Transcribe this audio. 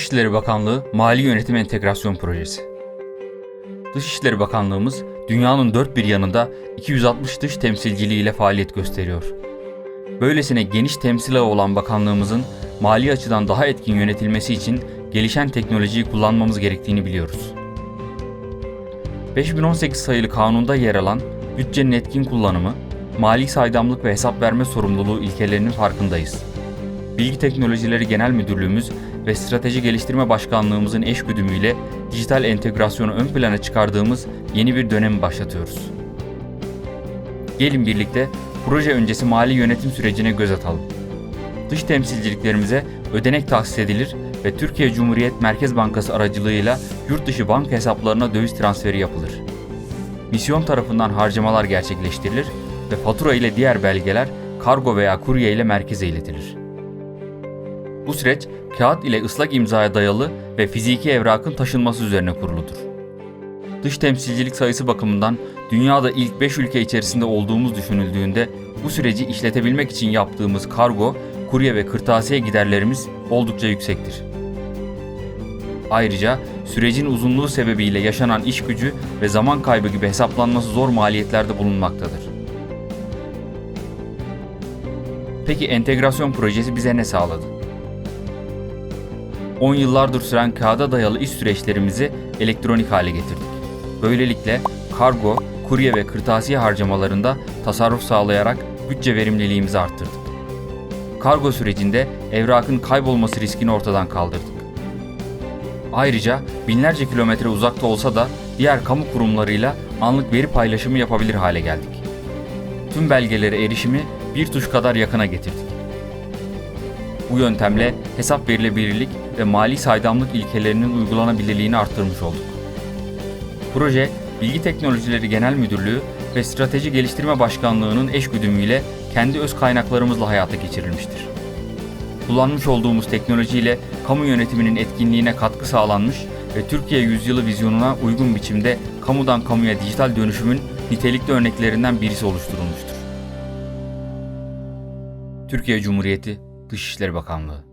Dışişleri Bakanlığı Mali Yönetim Entegrasyon Projesi Dışişleri Bakanlığımız dünyanın dört bir yanında 260 dış temsilciliğiyle faaliyet gösteriyor. Böylesine geniş temsil ağı olan bakanlığımızın mali açıdan daha etkin yönetilmesi için gelişen teknolojiyi kullanmamız gerektiğini biliyoruz. 5018 sayılı kanunda yer alan bütçenin etkin kullanımı, mali saydamlık ve hesap verme sorumluluğu ilkelerinin farkındayız. Bilgi Teknolojileri Genel Müdürlüğümüz ve Strateji Geliştirme Başkanlığımızın eş güdümüyle dijital entegrasyonu ön plana çıkardığımız yeni bir dönemi başlatıyoruz. Gelin birlikte proje öncesi mali yönetim sürecine göz atalım. Dış temsilciliklerimize ödenek tahsis edilir ve Türkiye Cumhuriyet Merkez Bankası aracılığıyla yurt dışı banka hesaplarına döviz transferi yapılır. Misyon tarafından harcamalar gerçekleştirilir ve fatura ile diğer belgeler kargo veya kurye ile merkeze iletilir. Bu süreç kağıt ile ıslak imzaya dayalı ve fiziki evrakın taşınması üzerine kuruludur. Dış temsilcilik sayısı bakımından dünyada ilk 5 ülke içerisinde olduğumuz düşünüldüğünde bu süreci işletebilmek için yaptığımız kargo, kurye ve kırtasiye giderlerimiz oldukça yüksektir. Ayrıca sürecin uzunluğu sebebiyle yaşanan iş gücü ve zaman kaybı gibi hesaplanması zor maliyetlerde bulunmaktadır. Peki entegrasyon projesi bize ne sağladı? 10 yıllardır süren kağıda dayalı iş süreçlerimizi elektronik hale getirdik. Böylelikle kargo, kurye ve kırtasiye harcamalarında tasarruf sağlayarak bütçe verimliliğimizi arttırdık. Kargo sürecinde evrakın kaybolması riskini ortadan kaldırdık. Ayrıca binlerce kilometre uzakta olsa da diğer kamu kurumlarıyla anlık veri paylaşımı yapabilir hale geldik. Tüm belgelere erişimi bir tuş kadar yakına getirdik. Bu yöntemle hesap verilebilirlik ve mali saydamlık ilkelerinin uygulanabilirliğini arttırmış olduk. Proje, Bilgi Teknolojileri Genel Müdürlüğü ve Strateji Geliştirme Başkanlığı'nın eş güdümüyle kendi öz kaynaklarımızla hayata geçirilmiştir. Kullanmış olduğumuz teknolojiyle kamu yönetiminin etkinliğine katkı sağlanmış ve Türkiye Yüzyılı vizyonuna uygun biçimde kamudan kamuya dijital dönüşümün nitelikli örneklerinden birisi oluşturulmuştur. Türkiye Cumhuriyeti Dışişleri Bakanlığı